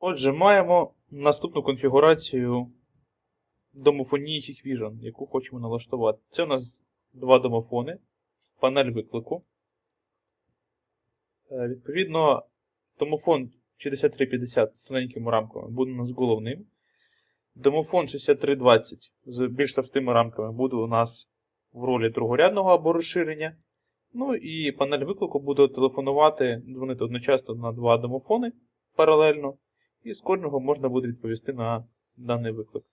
Отже, маємо наступну конфігурацію домофонії Hikvision, яку хочемо налаштувати. Це у нас два домофони, панель виклику. Е, Відповідно, домофон 6350 з тоненькими рамками буде у нас головним. Домофон 6320 з більш товстими рамками буде у нас в ролі другорядного або розширення. Ну і панель виклику буде телефонувати, дзвонити одночасно на два домофони паралельно, і з кожного можна буде відповісти на даний виклик.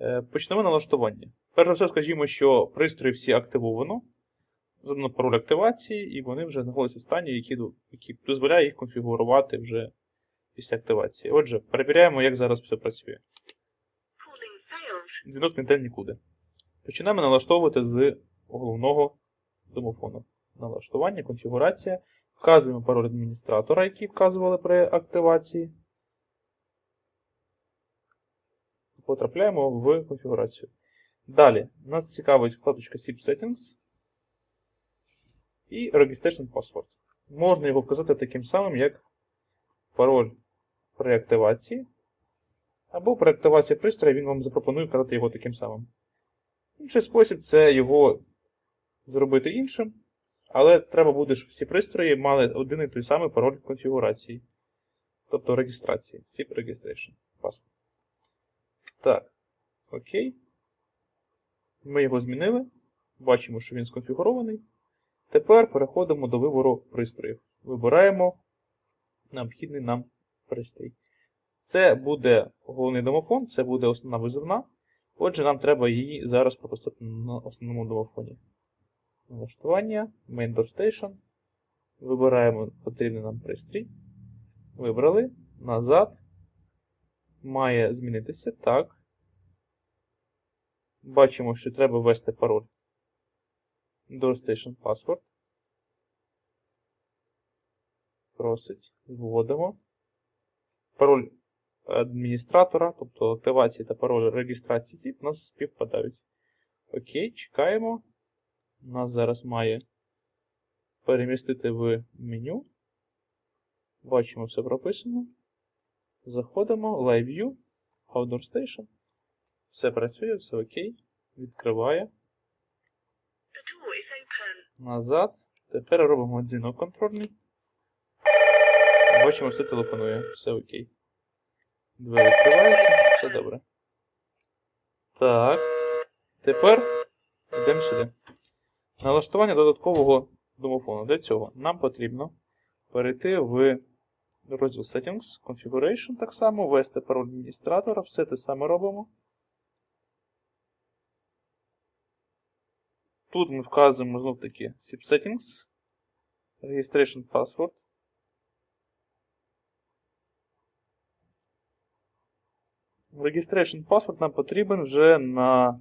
Е, Почнемо налаштування. Перш за все, скажімо, що пристрої всі активовано. Задано пароль активації, і вони вже знаходяться в стані, до- які дозволяє їх конфігурувати вже після активації. Отже, перевіряємо, як зараз все працює. Дзвінок не йде нікуди. Починаємо налаштовувати з головного домофону. Налаштування, конфігурація. Вказуємо пароль адміністратора, який вказували при активації. Потрапляємо в конфігурацію. Далі нас цікавить вкладочка SIP Settings і Registration Password. Можна його вказати таким самим, як пароль при активації. Або при активації пристрою він вам запропонує вказати його таким самим. Інший спосіб це його зробити іншим, але треба буде, щоб всі пристрої мали один і той самий пароль конфігурації. Тобто реєстрації. SIP Registration Password. Так. Окей. Ми його змінили. Бачимо, що він сконфігурований. Тепер переходимо до вибору пристроїв. Вибираємо необхідний нам пристрій. Це буде головний домофон, це буде основна визивна. Отже, нам треба її зараз пропустити на основному домофоні. Налаштування, Main Door Station. Вибираємо потрібний нам пристрій. Вибрали. Назад. Має змінитися. Так. Бачимо, що треба ввести пароль. Door Station Password. Просить. Вводимо. Пароль адміністратора, тобто активації та пароль реєстрації ZIP, у нас співпадають. Окей, чекаємо. Нас зараз має перемістити в меню. Бачимо, все прописано. Заходимо, Live View, Outdoor Station. Все працює, все окей. Відкриває. Назад. Тепер робимо дзвінок контрольний. Бачимо, все телефонує, все окей. Двері відкриваються, все добре. Так. Тепер йдемо сюди. Налаштування додаткового домофону. Для цього нам потрібно перейти в розділ Settings, Configuration так само, ввести пароль адміністратора, все те саме робимо. Тут ми вказуємо знов таки SIP Settings, Registration Password. Registration Password нам потрібен вже на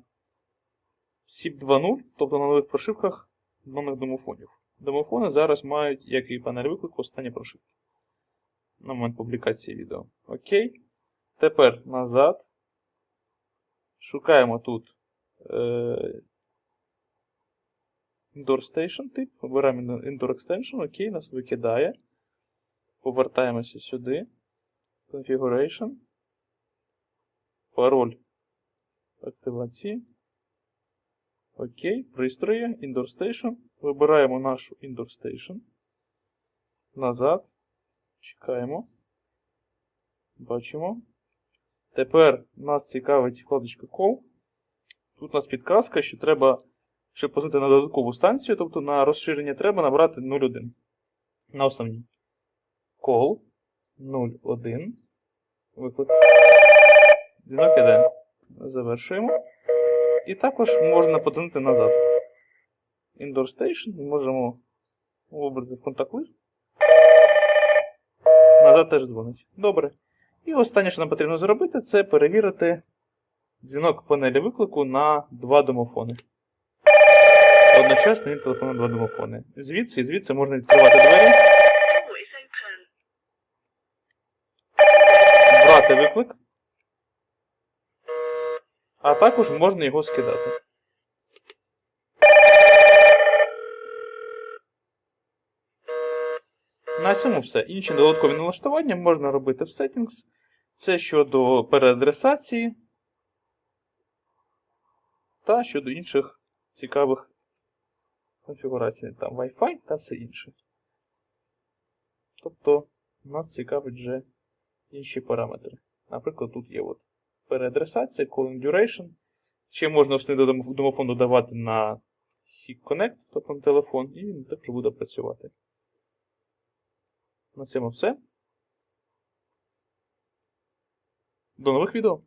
SIP 2.0, тобто на нових прошивках нових домофонів. Домофони зараз мають, як і панель виклику, останні прошивки. На момент публікації відео. Окей. Тепер назад. Шукаємо тут е, Indoor Station тип. Вибираємо Indoor Extension. Окей, нас викидає. Повертаємося сюди. Configuration. Пароль активації. Окей, пристрої, Indoor Station. Вибираємо нашу Indoor Station. Назад. Чекаємо. Бачимо. Тепер нас цікавить вкладочка Call. Тут у нас підказка, що треба, щоб позвонити на додаткову станцію, тобто на розширення треба набрати 0,1. На основній. Call 0,1. Виклик. Дзвінок іде. Завершуємо. І також можна подзвонити назад. Indoor Station. Можемо вибрати в контакт-лист. Назад теж дзвонить. Добре. І останнє, що нам потрібно зробити, це перевірити дзвінок панелі виклику на два домофони. Одночасно він на два домофони. Звідси і звідси можна відкривати двері, брати виклик. А також можна його скидати. На цьому все. Інші додаткові налаштування можна робити в Settings. Це щодо переадресації та щодо інших цікавих конфігурацій. Там Wi-Fi та все інше. Тобто нас цікавить вже інші параметри. Наприклад, тут є от переадресація, calling duration. Ще можна домофон додавати на HIC Connect, тобто на телефон, і він також буде працювати. На цьому все. До нових відео!